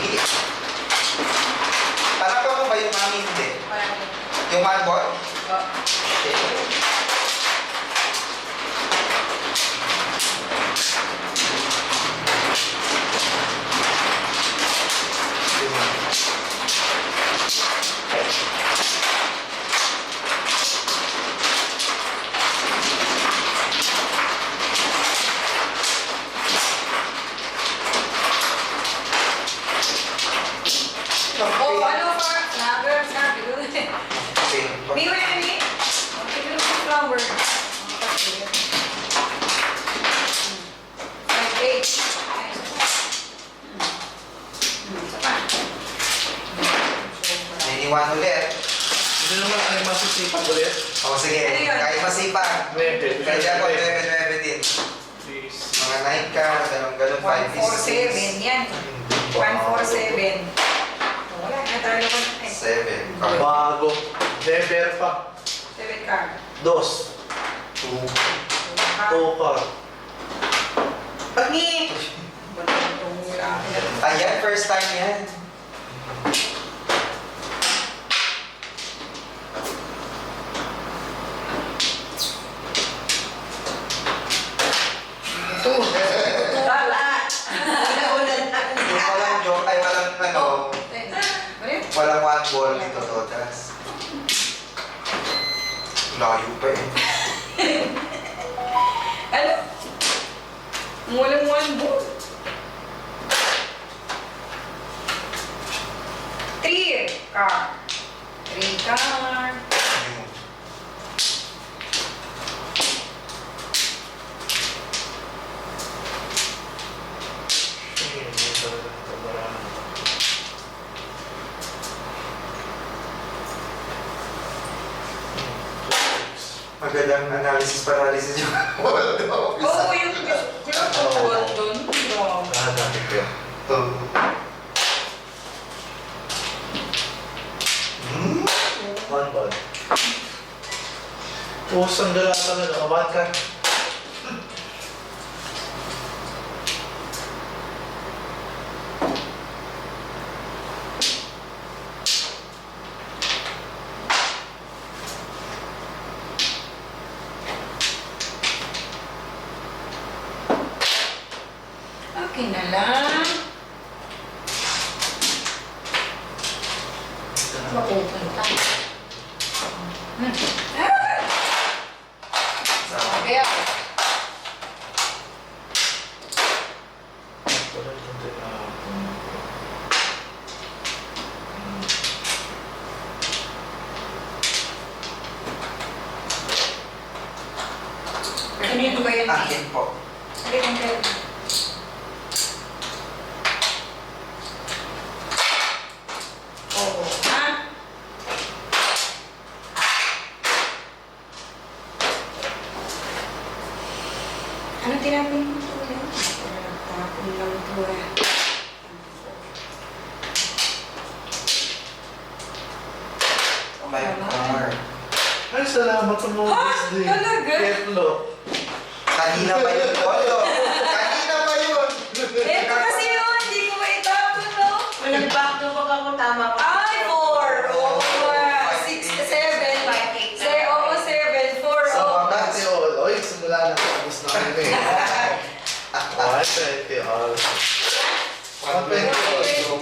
Higit. Harapan mo ba yung mami hindi? Parang, Yung man boy? oh. Oh, ano pa? Snagger, sabi ko. May wala ni? Okay, yung flower. Five, eight. Ay. Hmm, isa pa. Niniwan ulit. Hindi naman ay masisipag ulit. O sige, Ano kahit masipag. Kahit ako, 9-9 din. Please. Mga 9 ka, ganun ganun, 5 One, four, seven. Yan. One, four, seven. Wala, natalo ko na. eh. 7 card. Bago. Never pa. Seven card. Dos. 2. Two! Wala itong wala. Ayan, first time yan. Two. Wala. Ulan na. Yung walang joke, ay walang ano, yun? walang one ball dito, Layo pa eh. Ano? Walang one ball. Three car. Three car. Magandang analysis paralysis yung wala daw. Oo, yung gusto ko ball doon. Wow. Ah, dati ko yan. Ito. Hmm? One ball. Pusang gala talaga. Kawan ka. Okay na lang. Mapupunta. Hmm. Ah! Kaya, kanino ba yan? Akin po. Alin ang kayo? Oo. Ha? Ano tinapin mo ito? Wala nagtapon lang ito eh. My car. Ay, salamat sa mga Ha? Disney. Talaga? Ketlo. Kanina pa yun, Polo. Kanina pa yun. Eh, ito kasi yun, hindi ko maitapon, no? Walang back to back ako, tama ko. 했다 할때 아, 안 뺀거